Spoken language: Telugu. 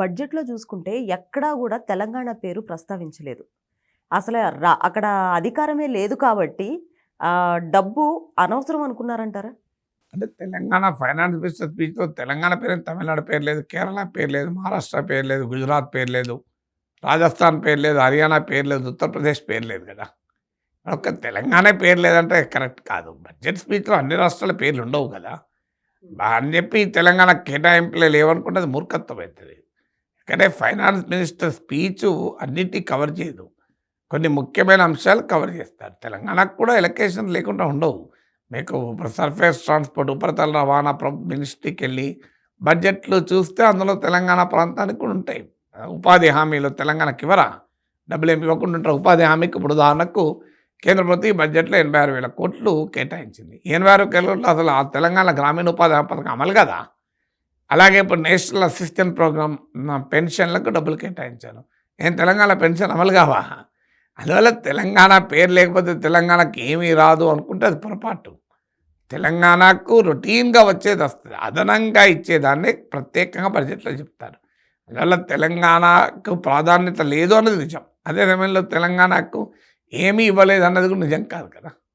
బడ్జెట్‌లో చూసుకుంటే ఎక్కడా కూడా తెలంగాణ పేరు ప్రస్తావించలేదు. అసలు రా అక్కడ అధికారమే లేదు కాబట్టి డబ్బు అనవసరం అనుకున్నారంటారా? అంటే తెలంగాణ ఫైనాన్స్ మినిస్టర్ స్పీచ్‌లో తెలంగాణ పేరు తమిళనాడు పేరు లేదు, కేరళ పేరు లేదు, మహారాష్ట్ర పేరు లేదు, గుజరాత్ పేరు లేదు, రాజస్థాన్ పేరు లేదు, హర్యానా పేరు లేదు, ఉత్తరప్రదేశ్ పేరు లేదు కదా! ఒక్క తెలంగాణ పేరు లేదంటే కరెక్ట్ కాదు. బడ్జెట్ స్పీచ్‌లో అన్ని రాష్ట్రాల పేర్లు ఉండవు కదా! అని చెప్పి తెలంగాణ కేటాయింపులే లేవనుకుంటే అది మూర్ఖత్వం అవుతుంది. ఎందుకంటే ఫైనాన్స్ మినిస్టర్ స్పీచ్ అన్నిటి కవర్ చేయదు. కొన్ని ముఖ్యమైన అంశాలు కవర్ చేస్తారు. తెలంగాణకు కూడా ఎలకేషన్ లేకుండా ఉండవు. మీకు ఇప్పుడు సర్ఫేస్ ట్రాన్స్‌పోర్ట్ ఉపరితల రవాణా మినిస్ట్రీకి వెళ్ళి బడ్జెట్‌లు చూస్తే అందులో తెలంగాణ ప్రాంతానికి కూడా ఉంటాయి. ఉపాధి హామీలు తెలంగాణకి ఇవ్వరా? డబ్బులేమి ఇవ్వకుండా ఉంటారు ఉపాధి హామీకి ఇప్పుడు ఉదాహరణకు కేంద్ర ప్రభుత్వం ఈ బడ్జెట్‌లో 86,000 కోట్లు కేటాయించింది. ఎనభై ఆరు కోట్లు అసలు ఆ తెలంగాణ గ్రామీణ ఉపాధి పథకం అమలు కదా! అలాగే ఇప్పుడు నేషనల్ అసిస్టెంట్ ప్రోగ్రామ్ పెన్షన్‌లకు డబ్బులు కేటాయించాను నేను తెలంగాణ పెన్షన్ అమలు కావా? అందువల్ల తెలంగాణ పేరు లేకపోతే తెలంగాణకి ఏమీ రాదు అనుకుంటే అది పొరపాటు. తెలంగాణకు రొటీన్‌గా వచ్చేది వస్తుంది అదనంగా ఇచ్చేదాన్ని ప్రత్యేకంగా బడ్జెట్‌లో చెప్తారు. అందువల్ల తెలంగాణకు ప్రాధాన్యత లేదు అన్నది నిజం. అదే సమయంలో తెలంగాణకు ఏమీ ఇవ్వలేదు అన్నది కూడా నిజం కాదు కదా!